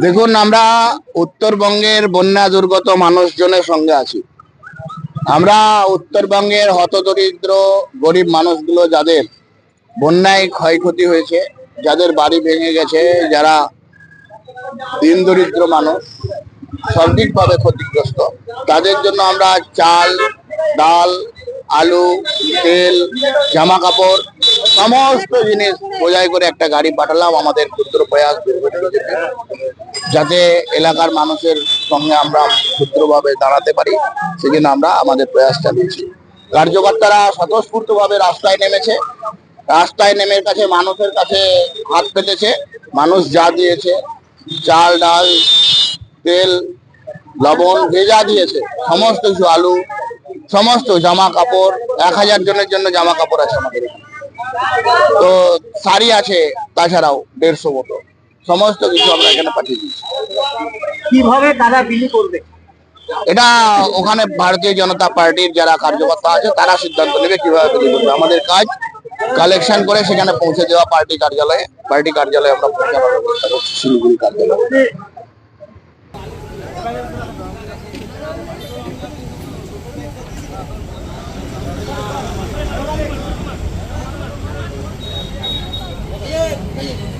দেখুন, আমরা উত্তরবঙ্গের বন্যা দুর্গত মানুষজনের সঙ্গে আছি। আমরা উত্তরবঙ্গের হতদরিদ্র, গরিব মানুষগুলো যাদের বন্যায় ক্ষয়ক্ষতি হয়েছে, যাদের বাড়ি ভেঙে গেছে, যারা দিন দরিদ্র মানুষ সঠিকভাবে ক্ষতিগ্রস্ত। তাদের জন্য আমরা চাল, ডাল, আলু, তেল জামা কাপড় সমস্ত জিনিস বোঝাই করে একটা গাড়ি পাঠালাম, আমাদের ক্ষুদ্র প্রয়াস যাতে এলাকার মানুষের সঙ্গে আমরা ক্ষুদ্রভাবে দাঁড়াতে পারি, সেজন্য আমরা আমাদের প্রয়াস চালিয়েছি কার্যকর্তারা স্বতঃস্ফূর্তভাবে রাস্তায় নেমেছে। রাস্তায় নেমে কাছে মানুষের কাছে হাত পেতেছে মানুষ যা দিয়েছে, চাল, ডাল, তেল, লবণ ভেজা দিয়েছে, সমস্ত কিছু, আলু, সমস্ত জামা কাপড়, এক হাজার জনের জন্য জামা কাপড় আছে আমাদের এখানে। তো শাড়ি আছে তাছাড়াও দেড়শো মতো। সমস্ত কিছু আমরা এখানে পাঠিয়ে দিচ্ছি কীভাবে তারা বিলি করবে? এটা ওখানে ভারতীয় জনতা পার্টির যারা কার্যকর্তা আছে তারা সিদ্ধান্ত নেবে কীভাবে বিলি করবে। আমাদের কাজ কালেকশন করে সেখানে পৌঁছে দেওয়া পার্টি কার্যালয়ে। পার্টি কার্যালয়ে আমরা পৌঁছানোর ব্যবস্থা করছি শিলিগুড়ি কার্যালয়ে। Thank you. 朋友。